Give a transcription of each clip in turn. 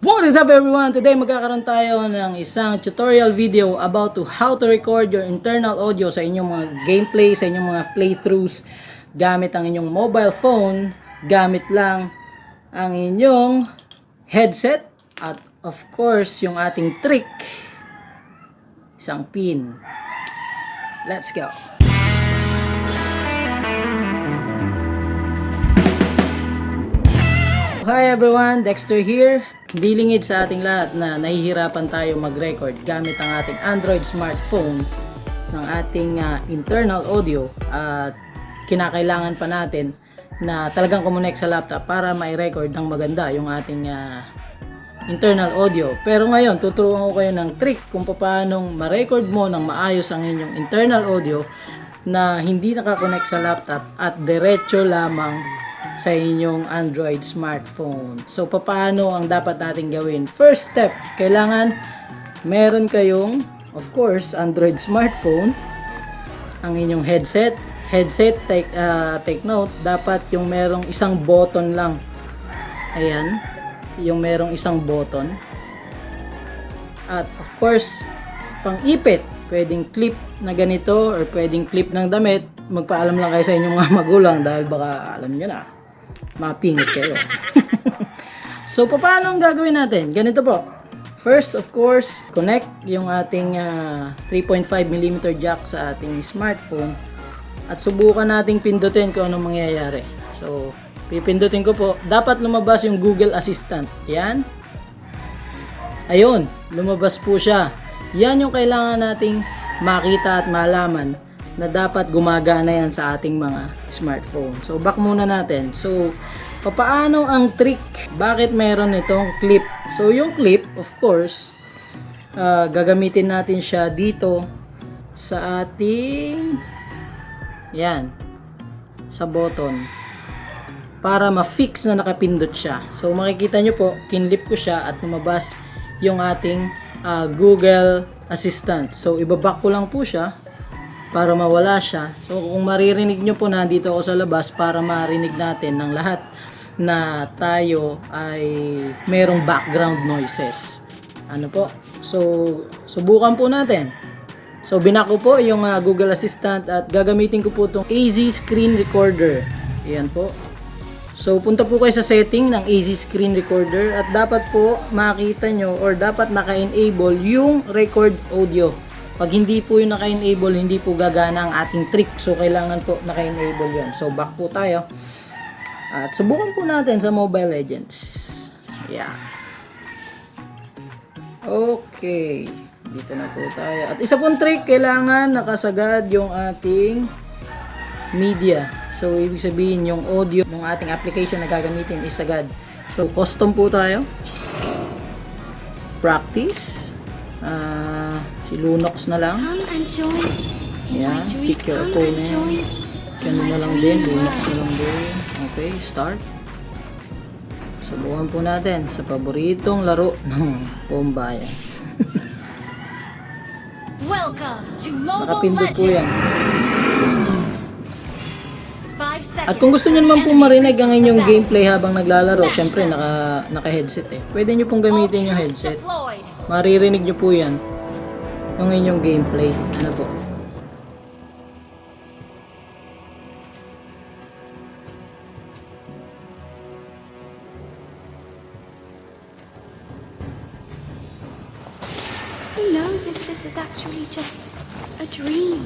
What is up everyone? Today magkakaroon tayo ng isang tutorial video about to how to record your internal audio sa inyong mga gameplay, sa inyong mga playthroughs gamit ang inyong mobile phone, gamit lang ang inyong headset at of course yung ating trick, isang pin. Let's go! Hi everyone, Dexter here. Dilingid sa ating lahat na nahihirapan tayo mag-record gamit ang ating Android smartphone ng ating ah, internal audio at kinakailangan pa natin na talagang kumonek sa laptop para mai-record ng maganda yung ating ah, internal audio. Pero ngayon, tuturuan ko kayo ng trick kung paano ma-record mo ng maayos ang inyong internal audio na hindi nakakonect sa laptop at diretso lamang sa inyong Android smartphone. So, paano ang dapat natin gawin? First step, kailangan meron kayong, of course, Android smartphone, ang inyong headset. Headset, take, ah, take note, dapat yung merong isang button lang. Ayan, yung merong isang button. At of course, pang ipit, pwedeng clip na ganito or pwedeng clip ng damit. Magpaalam lang kayo sa inyong mga magulang dahil baka alam nyo na, mapingit kayo. so, paano ang gagawin natin? Ganito po. First, of course, connect yung ating ah, 3.5mm jack sa ating smartphone at subukan nating pindutin kung anong mangyayari. So, pipindutin ko po. Dapat lumabas yung Google Assistant. Yan. Ayun, lumabas po siya. Yan yung kailangan nating makita at malaman na dapat gumagana yan sa ating mga smartphone. So, back muna natin. So, papaano ang trick? Bakit meron itong clip? So, yung clip, of course, ah, gagamitin natin siya dito sa ating yan sa button para ma-fix na nakapindot siya. So makikita nyo po, kinlip ko siya at lumabas yung ating ah, Google Assistant. So ibaback ko lang po siya para mawala siya. So kung maririnig nyo po nandito ako sa labas para marinig natin ng lahat na tayo ay merong background noises. Ano po? So subukan po natin. So binak ko po yung ah, Google Assistant at gagamitin ko po itong AZ Screen Recorder. Ayan po. So, punta po kayo sa setting ng AZ Screen Recorder at dapat po makita nyo or dapat naka-enable yung record audio. Pag hindi po yung naka-enable, hindi po gagana ang ating trick. So, kailangan po naka-enable yun. So, back po tayo. At subukan po natin sa Mobile Legends. Yeah. Okay. Dito na po tayo. At isa pong trick, kailangan nakasagad yung ating media. So, ibig sabihin yung audio ng ating application na gagamitin is agad. So, custom po tayo. Practice. Ah, si Lunox na lang. Come and join. Yan. my dream. Pick your opponent. Ganun na lang din. Lunox na lang din. Okay, start. Subukan po natin sa paboritong laro ng Bombayan. Welcome to Mobile Nakapindot po Legends. yan. At kung gusto nyo naman po marinig ang inyong gameplay habang naglalaro, syempre naka, naka-headset eh. Pwede nyo pong gamitin yung headset. Maririnig nyo po yan. Yung inyong gameplay. Ano po? Who knows if this is actually just a dream?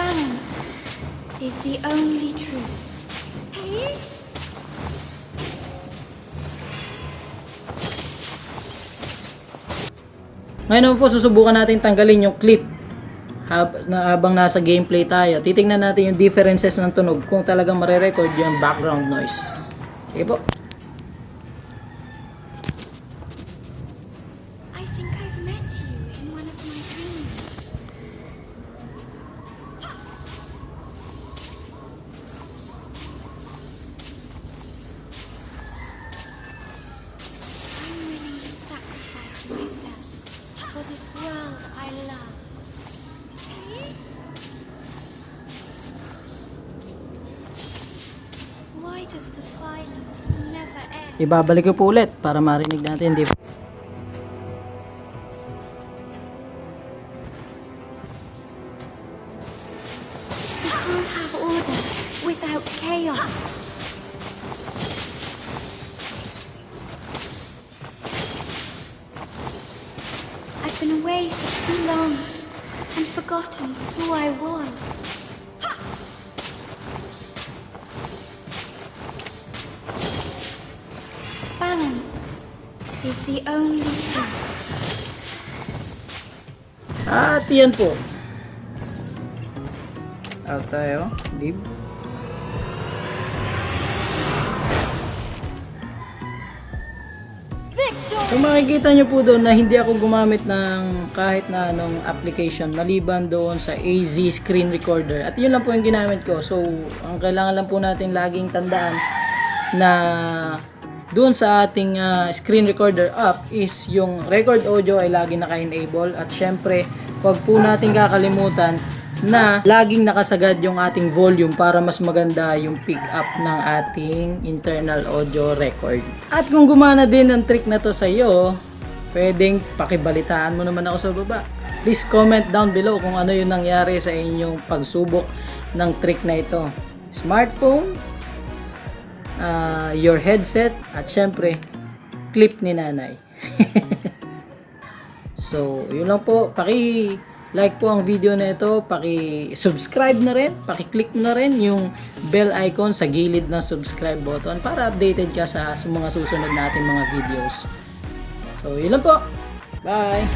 Balance is the only truth. Ngayon naman po, susubukan natin tanggalin yung clip hab na habang nasa gameplay tayo. Titingnan natin yung differences ng tunog kung talagang marerecord yung background noise. Sige po. Ibabalik ko po ulit para marinig natin. Di ba? We can't have order without chaos. I've been away for too long and forgotten who I was. Is the only truth. At yan po. Out tayo. Leave. Kung makikita nyo po doon na hindi ako gumamit ng kahit na anong application maliban doon sa AZ screen recorder. At yun lang po yung ginamit ko. So, ang kailangan lang po natin laging tandaan na doon sa ating ah, screen recorder app is yung record audio ay lagi naka-enable at syempre, wag po natin kakalimutan na laging nakasagad yung ating volume para mas maganda yung pick up ng ating internal audio record. At kung gumana din ang trick na to sa iyo, pwedeng pakibalitaan mo naman ako sa baba. Please comment down below kung ano yung nangyari sa inyong pagsubok ng trick na ito. Smartphone, uh, your headset, at syempre, clip ni nanay. so, yun lang po. Paki like po ang video na ito, paki-subscribe na rin, paki-click na rin yung bell icon sa gilid ng subscribe button para updated ka sa, mga susunod nating mga videos. So, yun lang po. Bye!